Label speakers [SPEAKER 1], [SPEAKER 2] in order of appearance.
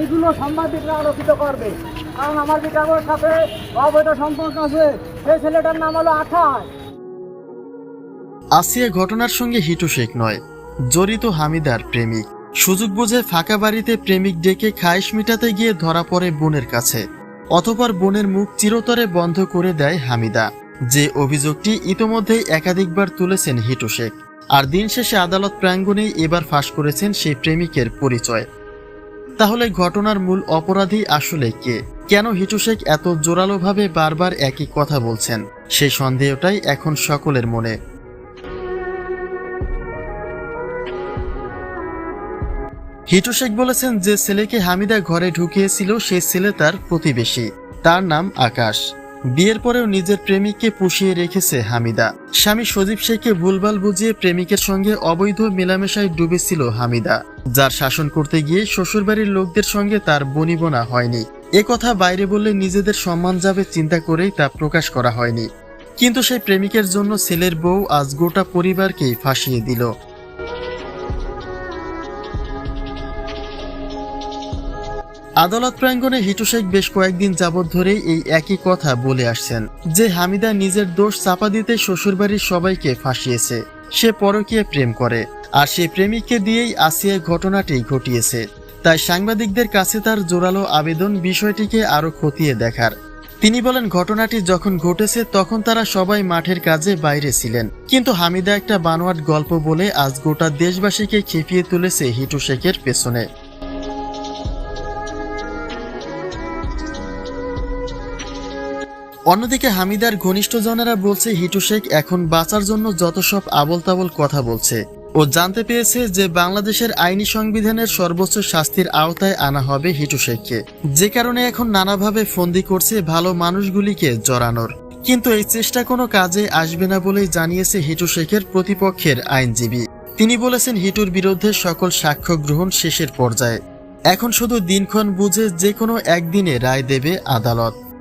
[SPEAKER 1] এইগুলো সাংবাদিকরা আলোচিত করবে। কারণ আমার বিটাগোর সাথে অবৈধ সম্পর্ক আছে। সেই ছেলেটার নাম হলো আঠাশ।
[SPEAKER 2] আসিয়া ঘটনার সঙ্গে হিটু শেখ নয়, জড়িত হামিদার প্রেমিক। সুযোগ বুঝে ফাঁকা বাড়িতে প্রেমিক ডেকে খাইশ মিটাতে গিয়ে ধরা পড়ে বোনের কাছে। অতপর বোনের মুখ চিরতরে বন্ধ করে দেয় হামিদা। যে অভিযোগটি ইতোমধ্যেই একাধিকবার তুলেছেন হিটু শেখ। আর দিন শেষে আদালত প্রাঙ্গণেই এবার ফাঁস করেছেন সেই প্রেমিকের পরিচয়। তাহলে ঘটনার মূল অপরাধী আসলে কে? কেন হিটু শেখ এত জোরালোভাবে বারবার একই কথা বলছেন? সেই সন্দেহটাই এখন সকলের মনে। হিটু শেখ বলেছেন যে ছেলেকে হামিদা ঘরে ঢুকিয়েছিল সেই ছেলে তার প্রতিবেশী। তার নাম আকাশ। বিয়ের পরেও নিজের প্রেমিককে পুষিয়ে রেখেছে হামিদা। স্বামী সজীব শেখকে ভুলভাল বুঝিয়ে প্রেমিকের সঙ্গে অবৈধ মেলামেশায় ডুবেছিল হামিদা, যার শাসন করতে গিয়ে শ্বশুরবাড়ির লোকদের সঙ্গে তার বনিবনা হয়নি। কথা বাইরে বললে নিজেদের সম্মান যাবে চিন্তা করেই তা প্রকাশ করা হয়নি। কিন্তু সেই প্রেমিকের জন্য ছেলের বউ আজ গোটা পরিবারকেই ফাঁসিয়ে দিল। আদালত প্রাঙ্গণে হিটু শেখ বেশ কয়েকদিন যাবৎ ধরেই এই একই কথা বলে আসছেন, যে হামিদা নিজের দোষ চাপা দিতে শ্বশুরবাড়ির সবাইকে ফাঁসিয়েছে। সে পরকীয় প্রেম করে, আর সেই প্রেমিককে দিয়েই আসিয়া ঘটনাটি ঘটিয়েছে। তাই সাংবাদিকদের কাছে তার জোরালো আবেদন বিষয়টিকে আরও খতিয়ে দেখার। তিনি বলেন, ঘটনাটি যখন ঘটেছে তখন তারা সবাই মাঠের কাজে বাইরে ছিলেন। কিন্তু হামিদা একটা বানোয়াট গল্প বলে আজ গোটা দেশবাসীকে খেপিয়ে তুলেছে হিটু শেখের পেছনে। অন্যদিকে হামিদার ঘনিষ্ঠজনেরা বলছে, হিটু শেখ এখন বাঁচার জন্য যত সব আবল তাবল কথা বলছে ও জানতে পেরেছে যে বাংলাদেশের আইনি সংবিধানের সর্বোচ্চ শাস্তির আওতায় আনা হবে হিটু শেখকে। যে কারণে এখন নানাভাবে ফন্দি করছে ভালো মানুষগুলিকে জড়ানোর। কিন্তু এই চেষ্টা কোনো কাজে আসবে না বলেই জানিয়েছে হিটু শেখের প্রতিপক্ষের আইনজীবী। তিনি বলেছেন, হিটুর বিরুদ্ধে সকল সাক্ষ্য গ্রহণ শেষের পর্যায়ে। এখন শুধু দিনক্ষণ বুঝে যে কোনো একদিনে রায় দেবে আদালত।